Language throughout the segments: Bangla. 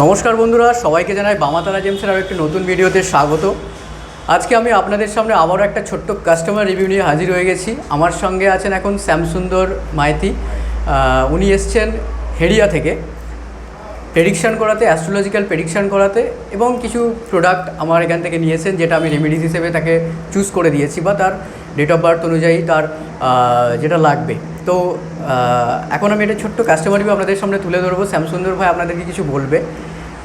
নমস্কার বন্ধুরা, সবাইকে জানাই বামাতারা জেমসের আরও একটি নতুন ভিডিওতে স্বাগত। আজকে আমি আপনাদের সামনে আবারও একটা ছোট্ট কাস্টমার রিভিউ নিয়ে হাজির হয়ে গেছি। আমার সঙ্গে আছেন এখন শ্যামসুন্দর মাইতি। উনি এসছেন হেরিয়া থেকে প্রেডিকশান করাতে অ্যাস্ট্রোলজিক্যাল প্রেডিকশান করাতে এবং কিছু প্রোডাক্ট আমার এখান থেকে নিয়েছেন যেটা আমি রেমিডিস হিসেবে তাকে চুজ করে দিয়েছি বা তার ডেট অফ বার্থ অনুযায়ী তার যেটা লাগবে। তো এখন আমি এটা ছোট্ট কাস্টমার রিভিউ আপনাদের সামনে তুলে ধরবো। শ্যামসুন্দর ভাই আপনাদেরকে কিছু বলবে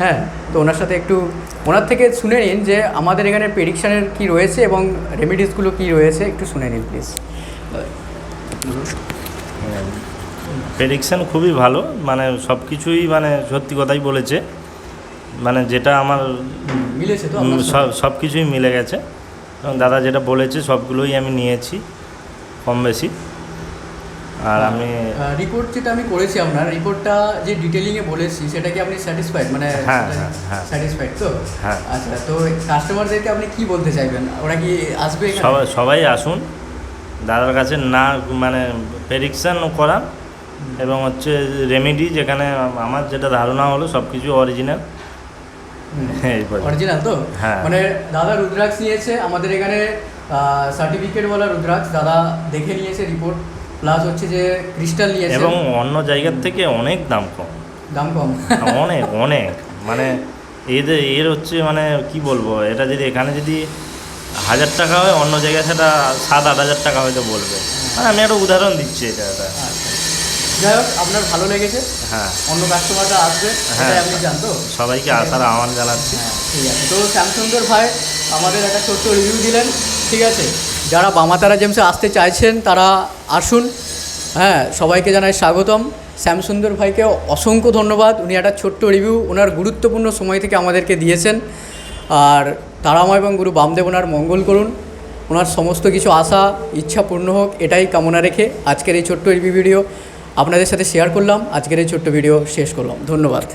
হ্যাঁ? তো ওনার সাথে একটু ওনার থেকে শুনে নিন যে আমাদের এখানে প্রেডিকশানের কী রয়েছে এবং রেমিডিসগুলো কী রয়েছে একটু শুনে নিন প্লিজ প্রেডিকশান খুবই ভালো মানে সব কিছুই মানে সত্যি কথাই বলেছে। মানে যেটা আমার মিলেছে তো সব সব কিছুই মিলে গেছে। দাদা যেটা বলেছে সবগুলোই আমি নিয়েছি কম বেশি আর আমি রিপোর্ট যেটা আমি করেছি আপনার রিপোর্টটা যে ডিটেলিংয়ে বলেছি সেটা কি আপনি স্যাটিসফাইড মানে হ্যাঁ, হ্যাঁ, হ্যাঁ। স্যাটিসফাইড তো? হ্যাঁ। আচ্ছা তো কাস্টমারদেরকে আপনি কি বলতে চাইবেন? ওরা কি আসবে সবাই সবাই আসুন। দাদার কাছে না মানে প্রেডিকশান করান। এবং হচ্ছে রেমেডি যেখানে আমার যেটা ধারণা হলো সব কিছু অরিজিনাল অরিজিনাল তো? হ্যাঁ। মানে দাদা রুদ্রাক্ষ নিয়েছে আমাদের এখানে সার্টিফিকেট সার্টিফিকেটওয়ালা রুদ্রাক্ষ দাদা দেখে নিয়েছে রিপোর্ট প্লাস হচ্ছে যে ক্রিস্টাল নিয়েছে এবং অন্য জায়গার থেকে অনেক দাম কম। দাম কম। অনেক অনেক। মানে এদের এর হচ্ছে মানে কি বলব এটা যদি এখানে যদি হাজার টাকা হয় অন্য জায়গায় সেটা সাত আট হাজার টাকা হয়তো বলবে। মানে আমি একটা উদাহরণ দিচ্ছি এটা এটা। আচ্ছা। যাই হোক আপনার ভালো লেগেছে। হ্যাঁ। অন্য কাস্টমারটা আসবে হ্যাঁ। আপনি জানতো। সবাইকে আসার আহ্বান জানাচ্ছি। হ্যাঁ ঠিক আছে। তো শ্যামসুন্দর ভাই আমাদের একটা ছোট্ট রিভিউ দিলেন ঠিক আছে? যারা বামাতারা জেমসে আসতে চাইছেন, তারা আসুন। হ্যাঁ সবাইকে জানাই স্বাগতম। শ্যামসুন্দর ভাইকে অসংখ্য ধন্যবাদ। উনি একটা ছোট্ট রিভিউ ওনার গুরুত্বপূর্ণ সময় থেকে আমাদেরকে দিয়েছেন। আর তারাময় এবং গুরু বামদেব ওনার মঙ্গল করুন। ওনার সমস্ত কিছু আশা, ইচ্ছা পূর্ণ হোক, এটাই কামনা রেখে আজকের এই ছোট্ট রিভিউ ভিডিও আপনাদের সাথে শেয়ার করলাম। আজকের এই ছোট্ট ভিডিও শেষ করলাম। ধন্যবাদ।